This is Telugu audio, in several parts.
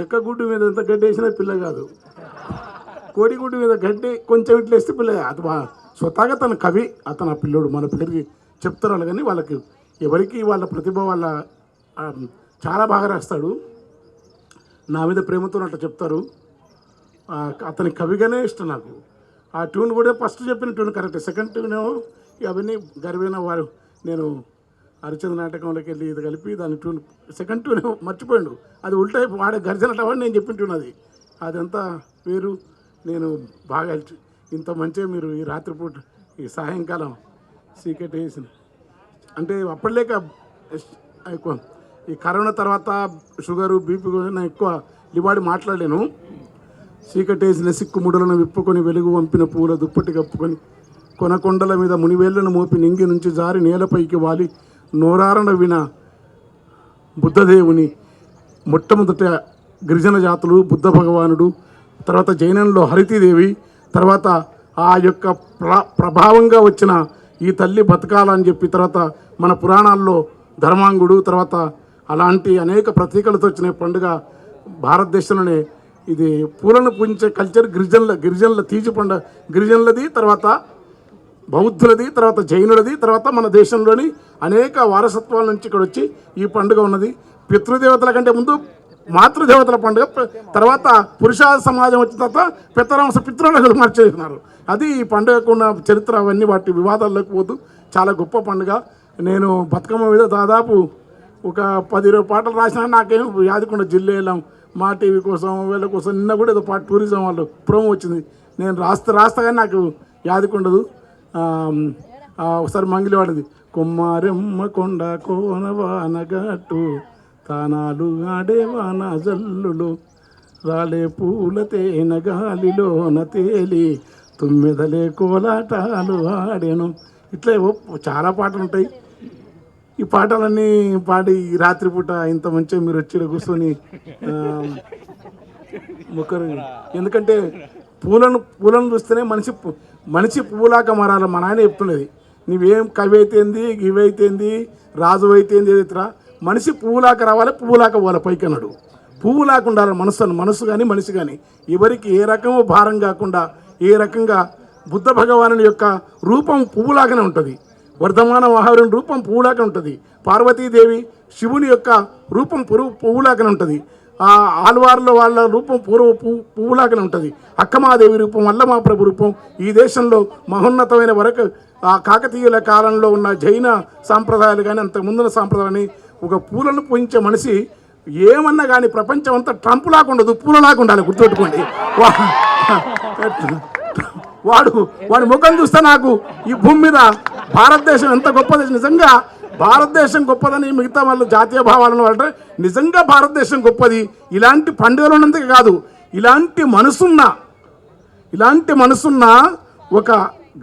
చెక్క గుడ్డు మీద ఎంత గడ్డి వేసినా పిల్ల కాదు. కోడిగుడ్డు మీద గడ్డి కొంచెం ఇట్లా వేస్తే పిల్ల అది బా స్వతహాగా తన కవి అతను ఆ పిల్లోడు మన పేరుకి చెప్తారు కానీ వాళ్ళకి ఎవరికి వాళ్ళ ప్రతిభ వాళ్ళ చాలా బాగా రాస్తాడు. నా మీద ప్రేమతో అట్లా చెప్తారు. అతని కవిగానే ఇష్టం నాకు. ఆ ట్యూన్ కూడా ఫస్ట్ చెప్పిన ట్యూన్ కరెక్ట్. సెకండ్ ట్యూన్ అవన్నీ గర్వైన వారు. నేను హరిచంద్ర నాటకంలోకి వెళ్ళి ఇది కలిపి దాని ట్యూన్ సెకండ్ ట్యూన్ మర్చిపోయాడు. అది ఉల్టైపు వాడే గర్జన అవ్వని నేను చెప్పిన ట్యూన్ అది అదంతా వేరు నేను బాగా ఇంత మంచిగా మీరు ఈ రాత్రిపూట ఈ సాయంకాలం సీక్రెట్ వేసిన అంటే అప్పటిలేక ఎక్కువ ఈ కరోనా తర్వాత షుగరు బీపీ నేను ఎక్కువ లివాడి మాట్లాడలేను. చీకటేసిన సిక్కుముడులను విప్పుకొని వెలుగు వంపిన పూల దుప్పటి కప్పుకొని కొనకొండల మీద మునివేళ్ళను మోపి నింగి నుంచి జారి నేలపైకి వాలి. నోరారణ విన బుద్ధదేవుని మొట్టమొదట గిరిజన జాతులు బుద్ధ భగవానుడు తర్వాత జైనంలో హరితీదేవి తర్వాత ఆ యొక్క ప్ర ప్రభావంగా వచ్చిన ఈ తల్లి బతకాలని చెప్పి తర్వాత మన పురాణాల్లో ధర్మాంగుడు తర్వాత అలాంటి అనేక ప్రతీకలతో వచ్చిన పండుగ భారతదేశంలోనే ఇది పూలను పూజించే కల్చర్ గిరిజనుల గిరిజనుల తీజు పండుగ. గిరిజనులది తర్వాత బౌద్ధులది తర్వాత జైనులది తర్వాత మన దేశంలోని అనేక వారసత్వాల నుంచి ఇక్కడ వచ్చి ఈ పండుగ ఉన్నది. పితృదేవతల కంటే ముందు మాతృదేవతల పండుగ తర్వాత పురుష సమాజం వచ్చిన తర్వాత పితరాంశ పితృలకు మార్చేసినారు అది ఈ పండుగకు ఉన్న చరిత్ర అవన్నీ వాటి వివాదాల్లోకి పోతూ చాలా గొప్ప పండుగ. నేను బతుకమ్మ మీద దాదాపు ఒక పది ఇరవై పాటలు రాసినా నాకేం యాదకుండా జిల్లేలం మా టీవీ కోసం వీళ్ళ కోసం నిన్న కూడా ఏదో పాట టూరిజం వాళ్ళు ప్రోమో వచ్చింది. నేను రాస్తా రాస్తా కానీ నాకు యాదకుండదు. ఒకసారి మంగిలి వాడింది కొమ్మారెమ్మ కొండ కోనవానగట్టు తానాలు ఆడేవాన జల్లులు రాలే పూల తేన గాలిలోన తేలి తుమ్మెదలే కోలాటాలు ఆడెను. ఇట్లా చాలా పాటలు ఉంటాయి. ఈ పాటలన్నీ పాడి రాత్రిపూట ఇంత మంచిగా మీరు వచ్చి కూర్చొని ఒకరు ఎందుకంటే పూలను పూలను చూస్తేనే మనిషి మనిషి పువ్వులాగా మారాలి. మా నాయన చెప్తున్నది. నువ్వేం కవి అయితేంది గివి అయితేంది రాజు అయితేంది ఏదైతే మనిషి పువ్వులాక రావాలి పువ్వులాక పోవాలి పైకి అన్నాడు పువ్వులాక ఉండాలి మనసు మనసు కానీ మనిషి కానీ ఎవరికి ఏ రకము భారం కాకుండా ఏ రకంగా బుద్ధ భగవానుని యొక్క రూపం పువ్వులాగానే ఉంటుంది. వర్ధమాన మహావీరుని రూపం పువ్వులాగా ఉంటుంది. పార్వతీదేవి శివుని యొక్క రూపం పురుగు పువ్వులాగానే ఉంటుంది. ఆల్వార్లో వాళ్ళ రూపం పూర్వ పువ్వు పువ్వులాగానే ఉంటుంది. అక్కమాదేవి రూపం అల్లమాప్రభు రూపం ఈ దేశంలో మహోన్నతమైన వరకు ఆ కాకతీయుల కాలంలో ఉన్న జైన సాంప్రదాయాలు కానీ అంత ముందున్న సాంప్రదాయాన్ని ఒక పూలను పూజించే మనిషి ఏమన్నా కానీ ప్రపంచం అంతా ట్రంప్ లాగా పూల పూలలాగా ఉండాలి గుర్తుపెట్టుకోండి. వాడు వాడి ముఖం చూస్తే నాకు ఈ భూమి మీద భారతదేశం ఎంత గొప్పది నిజంగా భారతదేశం గొప్పదని మిగతా వాళ్ళు జాతీయ భావాలను అంటే నిజంగా భారతదేశం గొప్పది. ఇలాంటి పండుగలు ఉన్నందుకు కాదు ఇలాంటి మనసున్న ఇలాంటి మనసున్న ఒక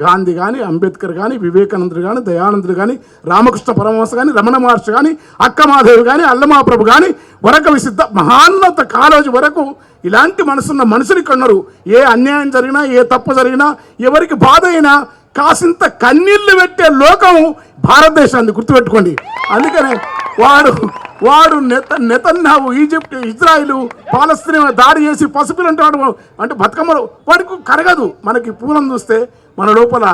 గాంధీ కానీ అంబేద్కర్ కానీ వివేకానందుడు కానీ దయానందుడు కానీ రామకృష్ణ పరమహంస కానీ రమణ మహర్షి కానీ అక్కమాదేవి కానీ అల్లమాప్రభు కానీ వరక విసిద్ధ మహాన్నత కాలేజీ వరకు ఇలాంటి మనసున్న మనుషులు కొన్నారు ఏ అన్యాయం జరిగినా ఏ తప్పు జరిగినా ఎవరికి బాధ అయినా కాసింత కన్నీళ్ళు పెట్టే లోకం భారతదేశాన్ని గుర్తుపెట్టుకోండి. అందుకనే వాడు వాడు నెత నెతన్నావు ఈజిప్ట్ ఇజ్రాయిల్ పాలస్తీన్ దాడి చేసి పసిపిల్లు అంటాడు వాడు అంటే బతుకమ్మలు వాడికి కరగదు. మనకి పూలం చూస్తే మన లోపల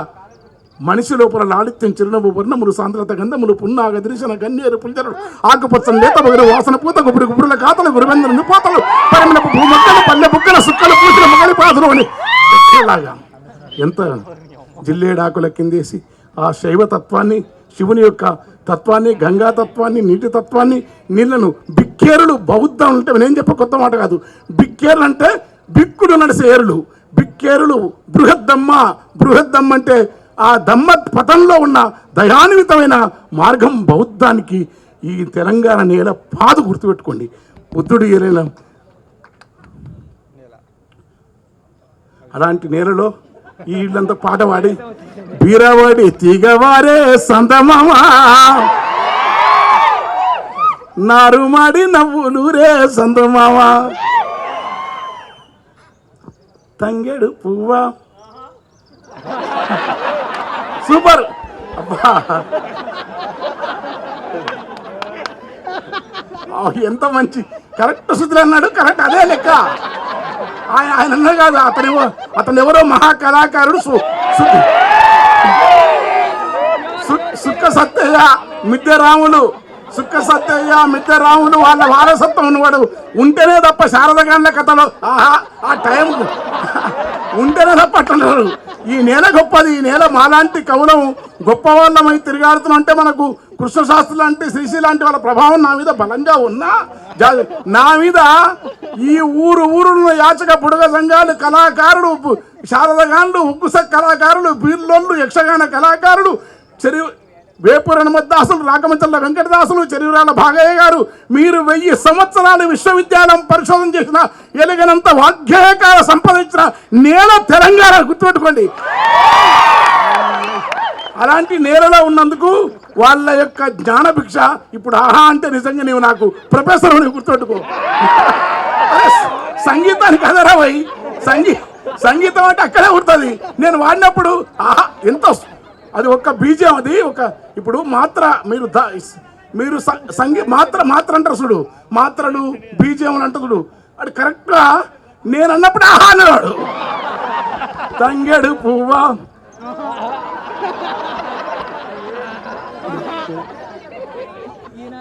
మనిషి లోపల లాలిత్యం చిరునవ్వు వర్ణములు సాంద్రత గంధములు పున్నాగ దృశన గన్నేరు పుంజలు ఆకుపచ్చని లేత బగురు వాసన పూత గుబురు గుబురుల కాతలు గురువెందరు నిపోతలు పరిమిన భూమక్కలు పల్లె బుక్కల సుక్కలు పూసిన మొగలి పాదులు అని ఎంత జిల్లేడాకుల కిందేసి ఆ శైవ తత్వాన్ని శివుని యొక్క తత్వాన్ని గంగా తత్వాన్ని నీటి తత్వాన్ని నీళ్ళను బిక్కేరులు బౌద్ధం అంటే నేను చెప్ప కొత్త మాట కాదు. బిక్కేరులు అంటే బిక్కుడు నడిసే ఏరులు. బిక్కేరులు బృహద్దమ్మ. బృహద్దమ్మ అంటే ఆ దమ్మ పథంలో ఉన్న దయాన్వితమైన మార్గం బౌద్ధానికి ఈ తెలంగాణ నేల పాదు గుర్తుపెట్టుకోండి. బుద్ధుడు ఏలైన అలాంటి నేలలో ఈ ఇల్లంతా పాట పాడి బీరవాడి తీగవారే సందమామా నారుమాడి నవ్వులు రే సందమామా తంగెడు పువ్వా సూపర్ అబ్బా ఆ, ఎంత మంచి కరెక్ట్ శుద్ధులు అన్నాడు కరెక్ట్ అదే లెక్క ఆయన ఆయన అన్న కాదు అతను అతను ఎవరో మహా కళాకారుడు సు- సు- సుక్క సత్తయ్య మిద్దె రాములు సుక్క సత్తయ్య మిద్దె రాములు వాళ్ళ వారసత్వం ఉన్నవాడు. ఉంటేనే తప్ప శారదగాండ్ల కథలో ఆహా ఆ టైం ఉంటేనే తప్ప ఈ నేల గొప్పది ఈ నేల మాలాంటి కవులం గొప్ప వాళ్ళమై తిరిగాడుతున్నాం అంటే మనకు కృష్ణశాస్త్రి లాంటి శ్రీశ్రీ లాంటి వాళ్ళ ప్రభావం నా మీద బలంగా ఉన్నా నా మీద ఈ ఊరు ఊరున్న యాచక పుడగ సంఘాలు కళాకారులు ఉప్పు- ఉక్కుస కళాకారులు బీర్లోళ్ళు యక్షగాన కళాకారులు చెరి వేపూరు హనుమద్దాసులు రాకమంచల్ల వెంకటదాసులు చెరువురాల భాగయ్య గారు మీరు వెయ్యి సంవత్సరాలు విశ్వవిద్యాలయం పరిశోధన చేసిన ఎలుగనంత వాగ్గేయకార సంపాదించిన నేల తెలంగాణ గుర్తుపెట్టుకోండి. అలాంటి నేలలో ఉన్నందుకు వాళ్ళ యొక్క జ్ఞానభిక్ష ఇప్పుడు ఆహా అంటే నిజంగా నీవు నాకు ప్రొఫెసర్ నువ్వు గుర్తుపెట్టుకో సంగీతానికి అదరా సంగీ సంగీతం అంటే అక్కడే ఉంటుంది. నేను వాడినప్పుడు ఆహా ఎంత అది ఒక బీజం అది ఒక ఇప్పుడు మాత్ర మీరు మీరు సంగీ మాత్ర మాత్ర అంటారు చూడు. మాత్రలు బీజం అంటారు చూడు. అది కరెక్ట్గా నేను అన్నప్పుడు ఆహా అనేవాడు తంగెడు పువ్వా.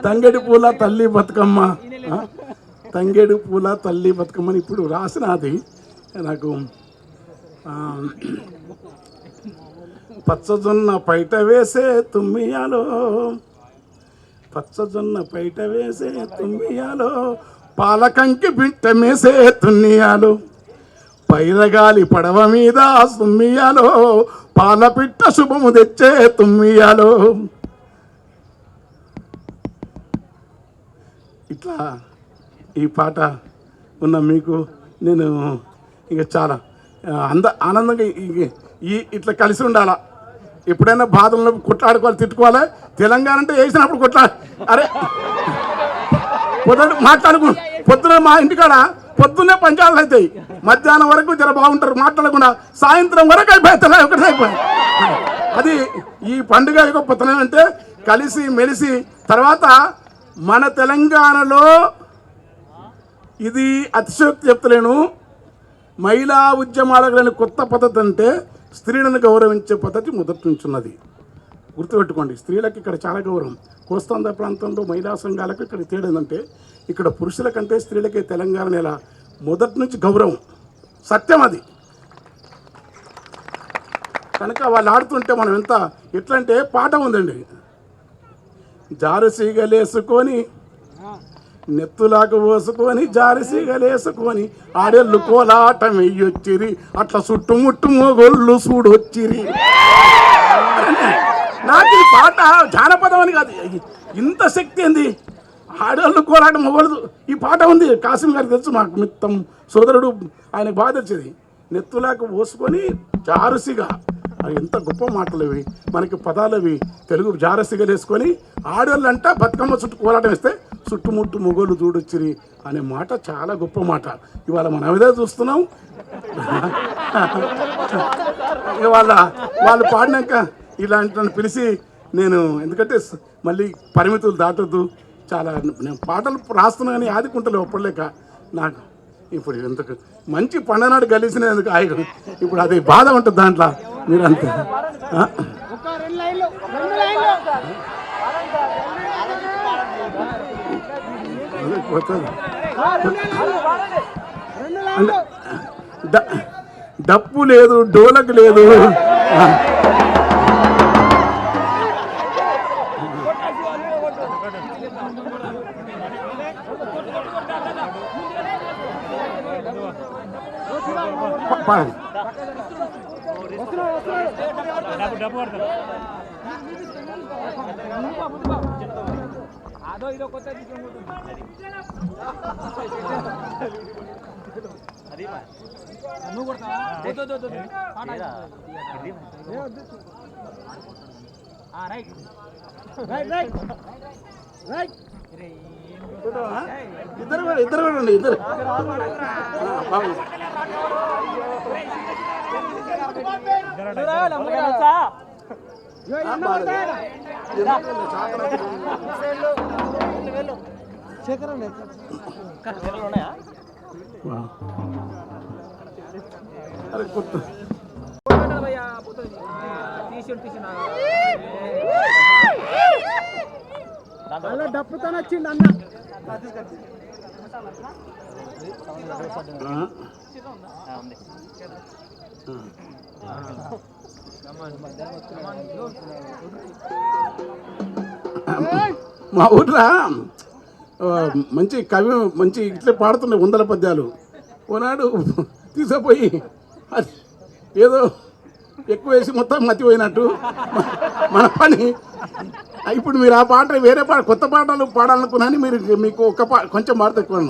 తంగడి పూల తల్లి బతుకమ్మ. ఆ? పూల తల్లి బతుకమ్మని ఇప్పుడు రాసిన అది నాకు పచ్చజొన్న పైట వేసే తుమ్మియాలో పచ్చజొన్న పైట వేసే తుమ్మియాలో పాలకంకి బిట్ట మేసే తున్నియాలు పైరగాలి పడవ మీద సుమ్మియాలో పాలపిట్ట శుభము తెచ్చే తుమ్మియాలో. ఇట్లా ఈ పాట ఉన్న మీకు నేను ఇక చాలా అంద ఆనందంగా ఈ ఇట్లా కలిసి ఉండాలా? ఎప్పుడైనా బాధల్లో కొట్లాడుకోవాలి తిట్టుకోవాలి? తెలంగాణ అంటే వేసినప్పుడు కొట్లా అరే పొద్దున మాట్లాడుకు పొద్దున మా ఇంటికాడ పొద్దున్నే పంచాలు అవుతాయి. మధ్యాహ్నం వరకు జర బాగుంటారు మాట్లాడకుండా సాయంత్రం వరకు అయిపోతాయి ఒకటి అయిపోయి. అది ఈ పండుగ గొప్పతనం అంటే కలిసి మెలిసి తర్వాత మన తెలంగాణలో ఇది అతిశయోక్తి చెప్తలేను. మహిళా ఉద్యమాలకు లేని కొత్త పద్ధతి అంటే స్త్రీలను గౌరవించే పద్ధతి మొదటి నుంచి ఉన్నది గుర్తుపెట్టుకోండి స్త్రీలకు ఇక్కడ చాలా గౌరవం. కోస్తాంధ్ర ప్రాంతంలో మహిళా సంఘాలకు ఇక్కడ తేడా ఏంటంటే ఇక్కడ పురుషుల కంటే స్త్రీలకే తెలంగాణ నెల మొదటి నుంచి గౌరవం. సత్యం అది. కనుక వాళ్ళు ఆడుతుంటే మనం ఎంత ఎట్లా అంటే పాట ఉందండి. జారసీగలేసుకొని నెత్తులాగా పోసుకొని జారసీగలేసుకొని ఆడెళ్ళు కోలాటం వెయ్యొచ్చిరి అట్లా చుట్టుముట్టు మొగొళ్ళు చూడొచ్చిరి నాకు ఈ పాట జానపదం అని కాదు ఇంత శక్తి ఏంది? ఆడవాళ్ళు కోలాటం అవ్వదు ఈ పాట ఉంది కాసిం గారికి తెలుసు మాకు మిత్తం సోదరుడు ఆయనకు బాధ వచ్చేది నెత్తులాక పోసుకొని జారుసిగా అవి ఎంత గొప్ప మాటలు ఇవి మనకి పదాలు అవి తెలుగు జారసిగా వేసుకొని ఆడవాళ్ళు బతుకమ్మ చుట్టూ కోలాటం వేస్తే చుట్టుముట్టు మొగోళ్ళు చూడొచ్చిరి అనే మాట చాలా గొప్ప మాట. ఇవాళ మనం అవిదే చూస్తున్నాం. ఇవాళ వాళ్ళు పాడినాక ఇలాంటి పిలిచి నేను ఎందుకంటే మళ్ళీ పరిమితులు దాటొద్దు. చాలా నేను పాటలు రాస్తున్నా కానీ ఆదుకుంటలే ఒప్పలేక నాకు ఇప్పుడు ఎంత మంచి పండనాడు కలిసినందుకు ఆయన ఇప్పుడు అది బాధ ఉంటుంది దాంట్లో. మీరంతా. ఆ? డప్పు లేదు డోలకు లేదు. అదో ఇదో కొత్త తీసుకుంటుంది నువ్వు కొడతావా? రైట్. Right right? ఇద్దరు కూడా ఇద్దరు కూడా ఉండి ఇద్దరు. బాగుంది నా డప్పుతో వచ్చిండు అన్న. ఆ? మా ఊర్లో మంచి కవి మంచి ఇట్లే పాడుతున్నాయి వందల పద్యాలు. ఓనాడు తీసుకుపోయి అది ఏదో ఎక్కువ వేసి మొత్తం మతిపోయినట్టు. మన పని. ఇప్పుడు మీరు ఆ పాట వేరే పాట కొత్త పాటలు పాడాలనుకున్నాను మీరు మీకు ఒక పా కొంచెం మాట తక్కువ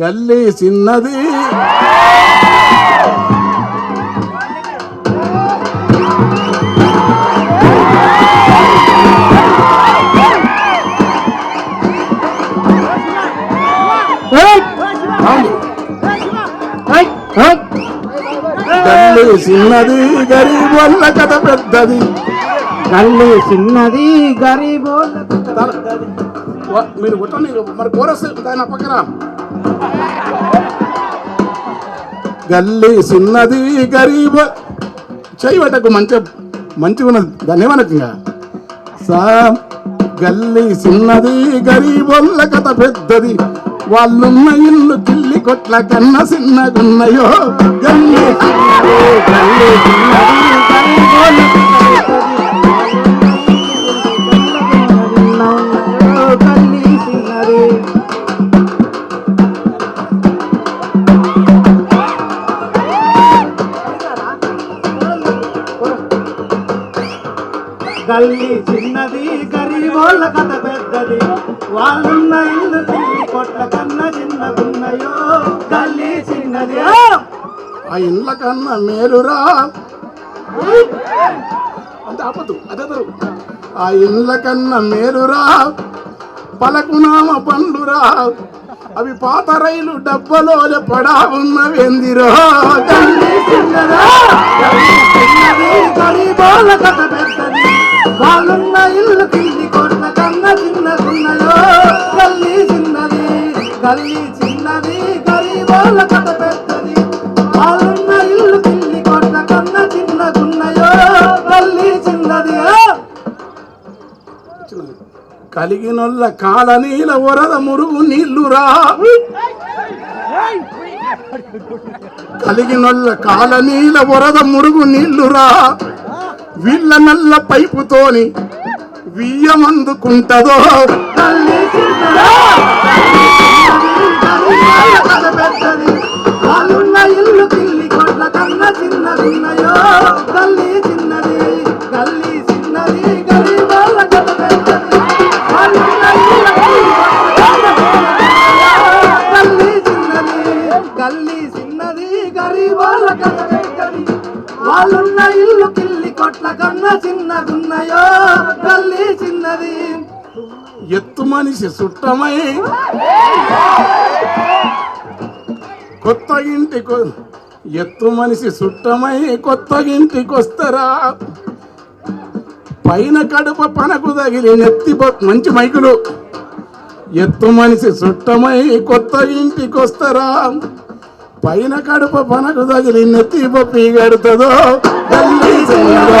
గల్లీ చిన్నది చిన్నది గరీబ్ వల్ల కథ పెద్దది. గల్లి చిన్నది గరీబోళ్ళ మీరు కొట్టండి మరి కోరస్ దాని పక్కన. గల్లీ చిన్నది గరీబ్. చేయబట్టకు మంచి మంచిగా ఉన్నది. దాన్ని ఏమనకు ఇంకా? సా గల్లీ చిన్నది గరీబొల్ల కథ పెద్దది. వాళ్ళున్న ఇల్లు కిల్లి కొట్ల కన్న చిన్నగున్నయో గల్లీ చిన్నది, గల్లి చిన్నది గల్లి చిన్నది గరీబోళ్ళ కథ పెద్దది. వాళ్ళున్న ఇల్లు చిన్ని కొట్ల కన్న చిన్నగున్నయో గల్లి చిన్నది. ఆ! ఇండ్ల కన్నా మేలురా. అంత ఆపదు అదెదరు ఆ ఇండ్ల కన్నా మేలురా. పలకునామ పండురా. అవి పాత రైలు డబ్బలో పడా ఉన్నవేందిరో. గల్లి చిన్నదా గల్లి చిన్నది గరీబోళ్ళ కథ వాళ్ళున్న ఇల్లు కింది కొట్ల కన్న చిన్నగున్నయో గల్లీ చిన్నది గల్లి చిన్నది గరీబోళ్ళ కథ పెద్దది. కలిగినొల్ల కాల నీల వరద మురుగు నీళ్ళురా. కలిగినొల్ల కాల నీల వరద మురుగు నీళ్ళురా. వీళ్ళ నల్ల పైపుతోని వియ్యమందుకుంటదో. గల్లి ఇల్లు తిల్లి కొట్ల కన్న చిన్నదిన్నయో తల్లి చిన్నది తల్లి గల్లీ చిన్నది గరీబోళ్ళ కథ పెద్దది వాళ్ళున్న ఇల్లు కిల్లి కొట్ల కన్నా చిన్నగున్నయో గల్లీ చిన్నది. ఎత్తు మనిషి సుట్టమై కొత్త ఇంటికి ఎత్తు మనిషి సుట్టమై కొత్త ఇంటికొస్తారా? పైన కడుప పనకు తగిలి నెత్తి మంచి మైకులు. ఎత్తు మనిషి సుట్టమై కొత్త ఇంటికి వస్తారా పైన కడుప పనకు తగిలి నెత్తి పప్పి గడుతుందో గల్లీ చిన్నదో.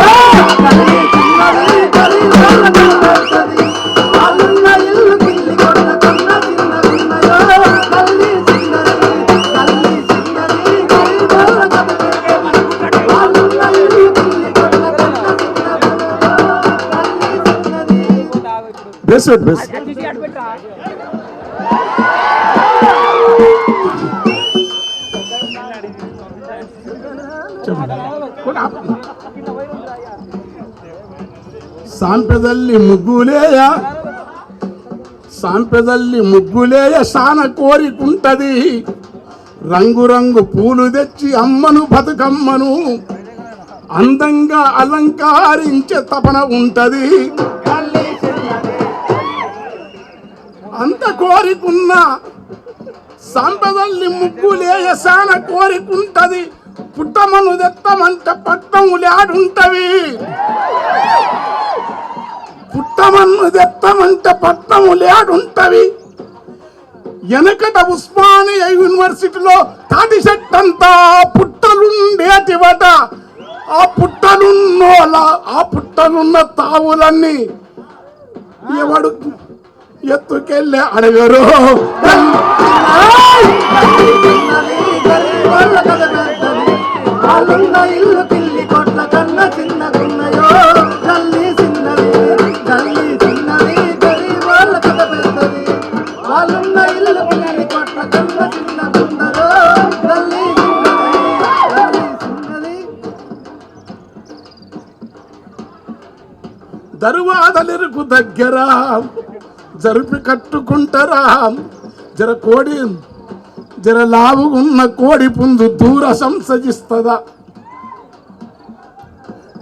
అటు పెట్టరా ಸಾಂಪ್ಯದಲ್ಲಿ ಮುಗ್ಗುಲೇಯ సాంపెదల్లి ముగ్గులేయ సాన కోరికుంటది రంగు రంగు పూలు తెచ్చి అమ్మను బతుకమ్మను అందంగా అలంకారించే తపన ఉంటది అంత కోరికున్న సంపదల్ని ముగ్గులేయ సాన కోరికుంటది పుట్టమను దెత్తమంట పట్టములాడుంటవి పుట్టమన్ను తెత్తమంత పట్టములు ఆడుంటవి. వెనకట ఉస్మానియా యూనివర్సిటీలో తాటి చెట్టంతా పుట్టలుండేటివట ఆ పుట్టలున్నోల ఆ పుట్టలున్న తావులన్నీ ఎవడు ఎత్తుకెళ్ళి అడగరు. చిన్నది వాళ్ళున్న ఇల్లు పిల్లి కొట్ల కన్న చిన్నగున్నయో తల్లి చిన్నది గల్లి చిన్నది గల్లి వాళ్ళ కథ పెద్దది. వాళ్ళున్న ఇల్లు పిల్లి కొట్ల కన్న చిన్నగున్నదో గల్లి చిన్నది చిన్నది. దరువాదలిరుకు దగ్గర జరిపి కట్టుకుంటారా జర కోడి జర లావుగున్న కోడి పుంజు దూర సంసజిస్తుందా.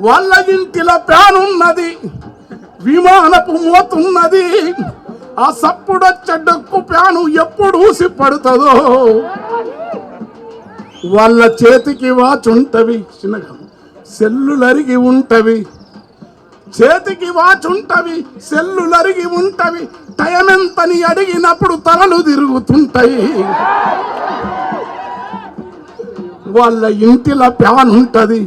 వాళ్ళ ఇంటిల ప్యానున్నది విమానపు మోతున్నది ఆ సప్పుడొచ్చ డొక్కు ప్యాను ఎప్పుడు ఊసి పడుతుందో. వాళ్ళ చేతికి వాచ్ ఉంటవి చిన్నగా సెల్లులరిగి ఉంటవి. చేతికి వాచ్ ఉంటవి సెల్లులరిగి ఉంటవి టైం ఎంతని అడిగినప్పుడు తలలు తిరుగుతుంటాయి. వాళ్ళ ఇంటిలో ప్యాన్ ఉంటుంది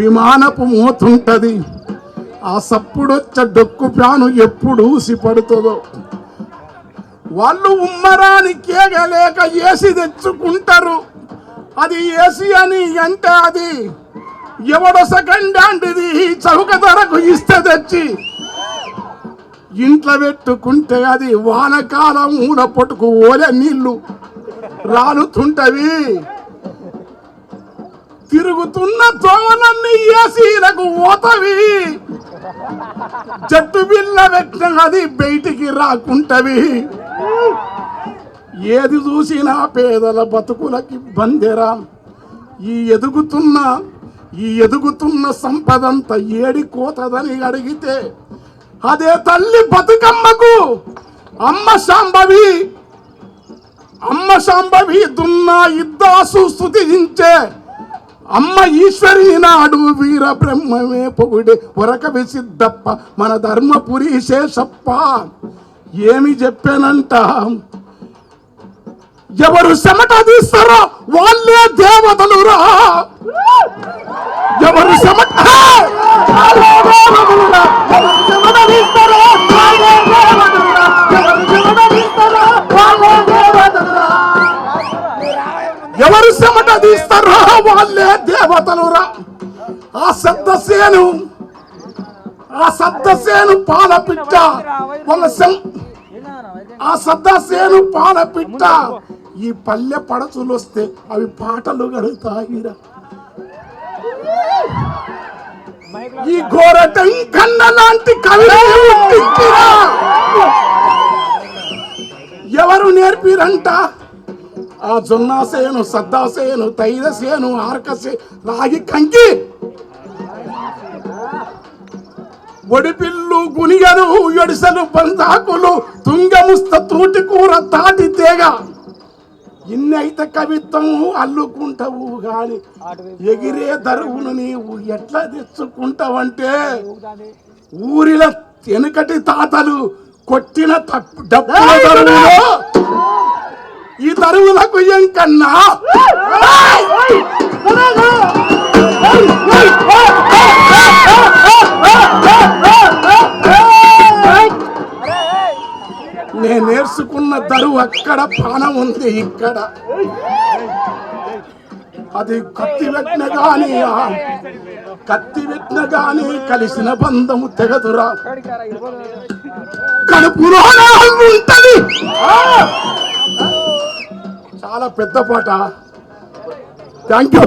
విమానపు మూతుంటుంది. ఆ సప్పుడొచ్చ డొక్కు ప్యాను ఎప్పుడు ఊసి పడుతుందో. వాళ్ళు ఉమ్మరాని కేగలేక ఏసి తెచ్చుకుంటారు. అది ఏసి అని అంటే అది ఎవడో సెకండ్ హ్యాండ్ ఇది చౌక ధరకు ఇస్తే తెచ్చి ఇంట్లో పెట్టుకుంటే అది వానకాలం ఊన పొట్టుకు ఓలే నీళ్ళు రాలుతుంటవి. తిరుగుతున్న తోమనన్ని ఏసీలకు ఓతవి. జట్టు బిల్ల పెట్టిన అది బయటికి రాకుంటవి. ఏది చూసినా పేదల బతుకులకి బందెరా. ఈ ఎదుగుతున్న ఈ ఎదుగుతున్న సంపదంతా ఏడి కోతదని అడిగితే అదే తల్లి బతుకమ్మకు. అమ్మ శాంభవి అమ్మ శాంభవి దున్నా ఇద్దాసు స్థుతించే అమ్మ ఈశ్వరి నాడు వీర బ్రహ్మమే పొగుడే ఒరక సిద్ధప్ప మన ధర్మపురి శేషప్ప. ఏమి చెప్పానంట? ఎవరు చెమట తీస్తారో వాళ్ళే దేవతలు రా. ఆరాధిస్తారా వాళ్ళే దేవతలురా. ఆ సద్దసేను ఆ సద్దసేను పాల పిట్ట ఆ సద్దసేను పాల పిట్ట ఈ పల్లె పడచులు వస్తే అవి పాటలు కడుగుతాయిరా ఈ ఘోరటం కన్న లాంటి కవిని ఎవరు నేర్పిరంట? ఆ జొన్నాసేను సద్దాసేను తైదసేను ఆర్కసే రాగి కంకి. ఒడిపిల్లు గునిగలు ఎడిసలు బంధాకులు తుంగముస్త తూటి కూర తాటి తేగ. ఇన్ని అయితే కవిత్వం అల్లుకుంటావు గాని ఎగిరే దరువును నీవు ఎట్లా తెచ్చుకుంటావంటే ఊరిలో వెనకటి తాతలు కొట్టిన తప్పు డబ్బుల దరువులో ఈ కన్నా నేను నేర్చుకున్న దరువు అక్కడ ప్రాణం ఉంది ఇక్కడ. అది కత్తి పెట్టిన గాని కత్తి పెట్టిన గాని కలిసిన బంధము తెగదురా. కడుపులో ఉంటది. చాలా పెద్ద పాట. Thank you